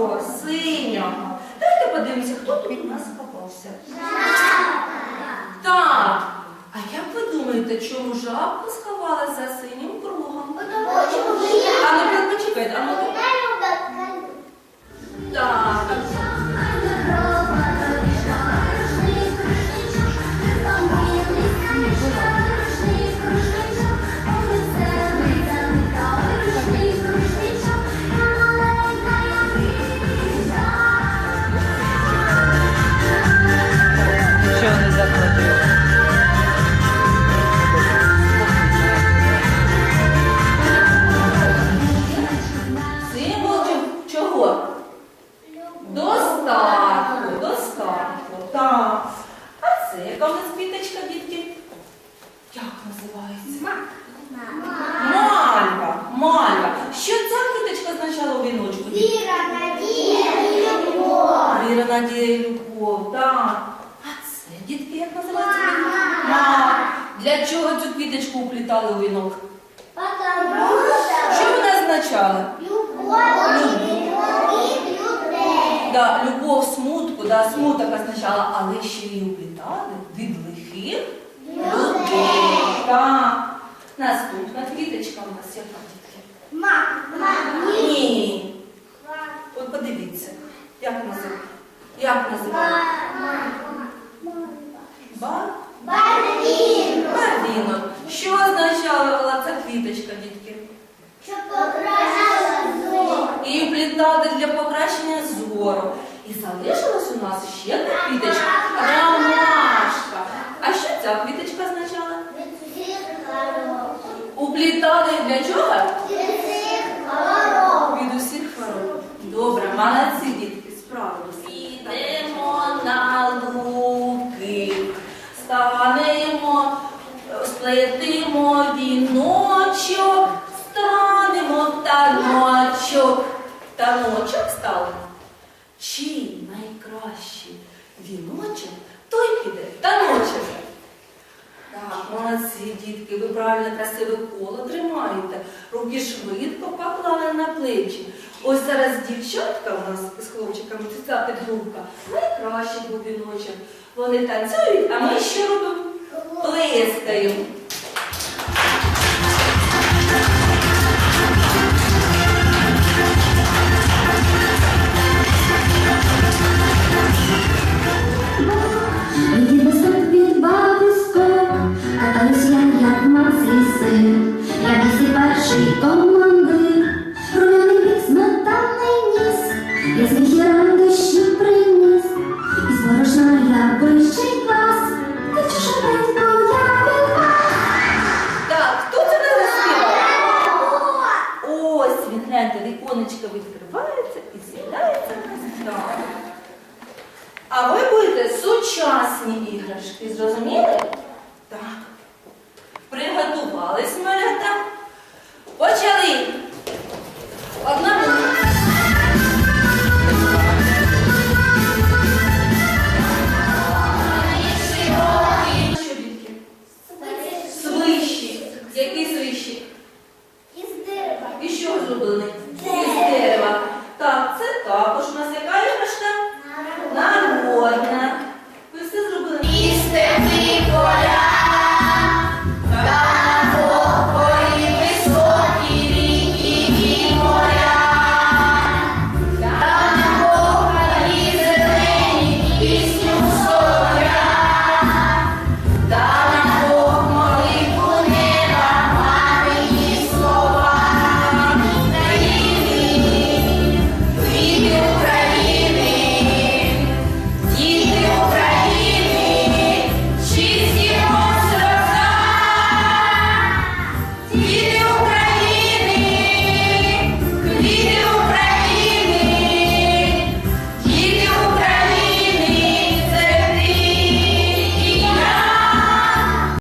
синього, синього. Давайте подивимося, хто тут у нас попався. Так. А як ви думаєте, чому жабка сховалася за синім яка в нас квіточка, дітки? Як називається? Мальва. Мальва. Що ця квіточка означала у віночку? Віра, надія і любов. Віра, надія і любов. Так. А це, дітки, як називається? Мама. Для чого цю квіточку уплітали у вінок? Що що вона означала? любов. Да, любов, смутку, да, смуток означала, але ще й уплітали від лихих людей. Так. Наступна квіточка у нас яка дітки? Мама. Ні. От подивіться, як називається? Як називається? Бар? Барвінок. Барвінок. Що означала ця квіточка, дітки? Що. І вплітати для покращення зору. І залишилась у нас ще одна квіточка ромашка. А що ця квіточка означала? Уплітали для чого? Від усіх хвороб. Добре, молодці дітки, справилися. Підемо на луки, станемо, сплетимо віночок, станемо в таночок. Таночок ставимо. Чий найкращий віночок, той піде в таночок. Так, молодці, дітки, ви правильно красиве коло тримаєте. Руки швидко поклали на плечі. Ось зараз дівчатка у нас з хлопчиками, ця підгрупка, найкращий був віночок. Вони танцюють, а ми що робимо? Плескаємо. Ви будете сучасні іграшки, зрозуміли? Так. Приготувались малята. Почали.